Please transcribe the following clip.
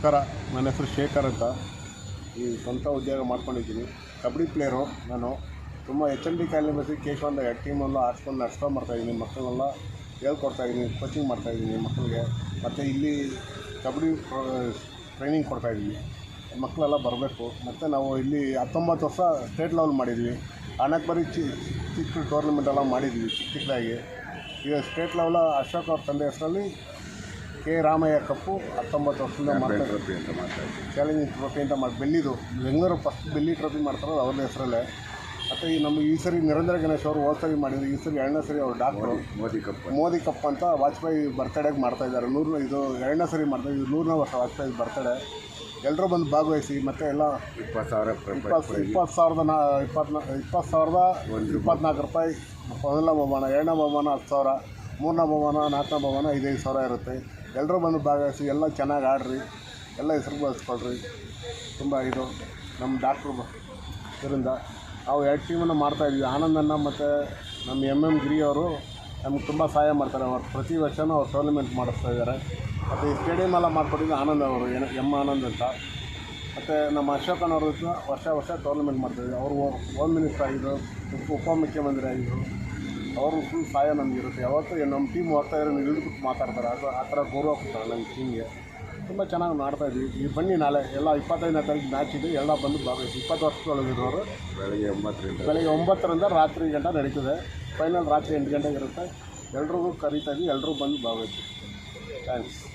ನಮಸ್ಕಾರ. ನನ್ನ ಹೆಸರು ಶೇಖರ್ ಅಂತ. ಈ ಸ್ವಂತ ಉದ್ಯೋಗ ಮಾಡ್ಕೊಂಡಿದ್ದೀನಿ. ಕಬಡ್ಡಿ ಪ್ಲೇಯರು ನಾನು. ತುಂಬ ಎಚ್ ಎನ್ ಡಿ ಕಾಲೇಜ್ ಕೇಶವಂತ ಎರಡು ಟೀಮೆಲ್ಲ ಆಡ್ಸ್ಕೊಂಡು ನಡ್ಸ್ಕೊಂಡು ಮಾಡ್ತಾಯಿದ್ದೀನಿ ಮಕ್ಕಳನ್ನೆಲ್ಲ ಹೇಳ್ಕೊಡ್ತಾಯಿದ್ದೀನಿ ಕೋಚಿಂಗ್ ಮಾಡ್ತಾಯಿದ್ದೀನಿ ಮಕ್ಕಳಿಗೆ. ಮತ್ತು ಇಲ್ಲಿ ಕಬಡ್ಡಿ ಟ್ರೈನಿಂಗ್ ಕೊಡ್ತಾಯಿದ್ದೀನಿ ಮಕ್ಕಳೆಲ್ಲ ಬರಬೇಕು. ಮತ್ತು ನಾವು ಇಲ್ಲಿ ಹತ್ತೊಂಬತ್ತು ವರ್ಷ ಸ್ಟೇಟ್ ಲೆವೆಲ್ ಮಾಡಿದ್ವಿ. ಅನೇಕ ಬರೀ ಚಿ, ಚಿಕ್ಕ ಟೂರ್ನಮೆಂಟ್ ಎಲ್ಲ ಮಾಡಿದ್ವಿ. ಚಿಕ್ಕ ಚಿಕ್ಕದಾಗಿ. ಈಗ ಸ್ಟೇಟ್ ಲೆವೆಲ್ ಅಶೋಕ್ ಅವ್ರ ತಂದೆ ಹೆಸರಲ್ಲಿ ಕೆ ರಾಮಯ್ಯ ಕಪ್ಪು ಹತ್ತೊಂಬತ್ತು ವರ್ಷದಿಂದ ಮಾಡ್ತಾರೆ ಟ್ರೋಫಿ ಅಂತ ಮಾತಾಡ್ತೀವಿ ಚಾಲೆಂಜಿಂಗ್ ಟ್ರೋಫಿ ಅಂತ ಮಾಡಿ ಬೆಳ್ಳಿದು ಬೆಂಗಳೂರು ಫಸ್ಟ್ ಬೆಳ್ಳಿ ಟ್ರೋಫಿ ಮಾಡ್ತಾರೆ ಅವ್ರ ಹೆಸರಲ್ಲೇ. ಮತ್ತು ಈ ನಮ್ಮ ಈ ಸರಿ ನಿರಂಜನ ಗಣೇಶ್ ಅವರು ಹೋದ ಸರಿ ಮಾಡಿದ್ರು ಈ ಸರಿ ಎರಡನೇ ಸರಿ ಅವ್ರು doctor Modi cup Modi cup ಅಂತ ವಾಜಪೇಯಿ ಬರ್ತಡೇಗೆ ಮಾಡ್ತಾ ಇದ್ದಾರೆ. ನೂರು ಇದು ಎರಡನೇ ಸರಿ ಮಾಡ್ತಾ ಇದು ನೂರನೇ ವರ್ಷ ವಾಜಪೇಯಿ ಬರ್ತಡೇ ಎಲ್ಲರೂ ಬಂದು ಭಾಗವಹಿಸಿ ಮತ್ತು ಎಲ್ಲ ಇಪ್ಪತ್ತು ಸಾವಿರ ಇಪ್ಪತ್ತು ಇಪ್ಪತ್ತು ಸಾವಿರದ ನಾ ಇಪ್ಪತ್ನಾ ಇಪ್ಪತ್ತು ಸಾವಿರದ ಇಪ್ಪತ್ನಾಲ್ಕು ರೂಪಾಯಿ. ಮೊದಲ ಬಹುಮಾನ ಎರಡನೇ ಬಹುಮಾನ ಹತ್ತು ಸಾವಿರ. ಮೂರನೇ ಭವನ, ನಾಲ್ಕನೇ ಭವನ, ಐದೈದು ಸಾವಿರ ಇರುತ್ತೆ. ಎಲ್ಲರೂ ಬಂದು ಭಾಗವಹಿಸಿ, ಎಲ್ಲ ಚೆನ್ನಾಗಿ ಆಡ್ರಿ. ಎಲ್ಲ ಹೆಸರು ಬಳಸ್ಕೊಳ್ರಿ. ತುಂಬ ಇದು. ನಮ್ಮ ಡಾಕ್ಟ್ರು ಇದರಿಂದ ನಾವು ಎರಡು ಟೀಮನ್ನು ಮಾಡ್ತಾಯಿದ್ವಿ ಆನಂದಣ್ಣ ಮತ್ತು ನಮ್ಮ ಎಂ ಎಂ ಗಿರಿ ಅವರು ನಮ್ಗೆ ತುಂಬ ಸಹಾಯ ಮಾಡ್ತಾರೆ. ಅವರು ಪ್ರತಿ ವರ್ಷವೂ ಅವ್ರು ಟೂರ್ನಮೆಂಟ್ ಮಾಡಿಸ್ತಾ ಇದ್ದಾರೆ ಮತ್ತು ಈ ಸ್ಟೇಡಿಯಮ್ ಎಲ್ಲ ಮಾಡ್ಕೊಟ್ಟಿದ್ದು ಆನಂದ್ ಅವರು ಎಂ ಆನಂದ್ ಅಂತ. ಮತ್ತು ನಮ್ಮ ಅಶೋಕನವರು ವರ್ಷ ವರ್ಷ ಟೂರ್ನಮೆಂಟ್ ಮಾಡ್ತಾಯಿದ್ವಿ ಅವರು ಹೋಮ್ ಮಿನಿಸ್ಟರ್ ಆಗಿದ್ದರು ಉಪ ಮುಖ್ಯಮಂತ್ರಿ ಆಗಿದ್ದರು ಅವರು ಫುಲ್ ಸಹಾಯ ನಮಗಿರುತ್ತೆ ಯಾವತ್ತೂ ನಮ್ಮ ಟೀಮ್ ಹೋಗ್ತಾ ಇರೋ ಇಳಿದ್ಬಿಟ್ಟು ಮಾತಾಡ್ತಾರೆ. ಅದು ಆ ಥರ ಗೌರವ ಕೊಡ್ತಾರೆ ನಮ್ಮ ಟೀಮ್ಗೆ ತುಂಬ ಚೆನ್ನಾಗಿ ಮಾಡ್ತಾ ಇದ್ವಿ. ಈ ಬನ್ನಿ ನಾಳೆ. ಎಲ್ಲ ಇಪ್ಪತ್ತೈದನೇ ತಾರೀಕು ಮ್ಯಾಚ್ ಇದೆ. ಎಲ್ಲ ಬಂದು ಭಾಗವಹಿಸಿ. ಇಪ್ಪತ್ತು ವರ್ಷದೊಳಗಿರೋರು ಬೆಳಗ್ಗೆ ಒಂಬತ್ತರಿಂದ. ಬೆಳಗ್ಗೆ ಒಂಬತ್ತರಿಂದ ರಾತ್ರಿ ಗಂಟೆ ನಡೀತದೆ. ಫೈನಲ್ ರಾತ್ರಿ ಎಂಟು ಗಂಟೆಗೆ ಇರುತ್ತೆ. ಎಲ್ರಿಗೂ ಕರೀತಾ ಇದ್ವಿ. ಎಲ್ಲರೂ ಬಂದು ಭಾಗವಹಿಸಿ. ಥ್ಯಾಂಕ್ಸ್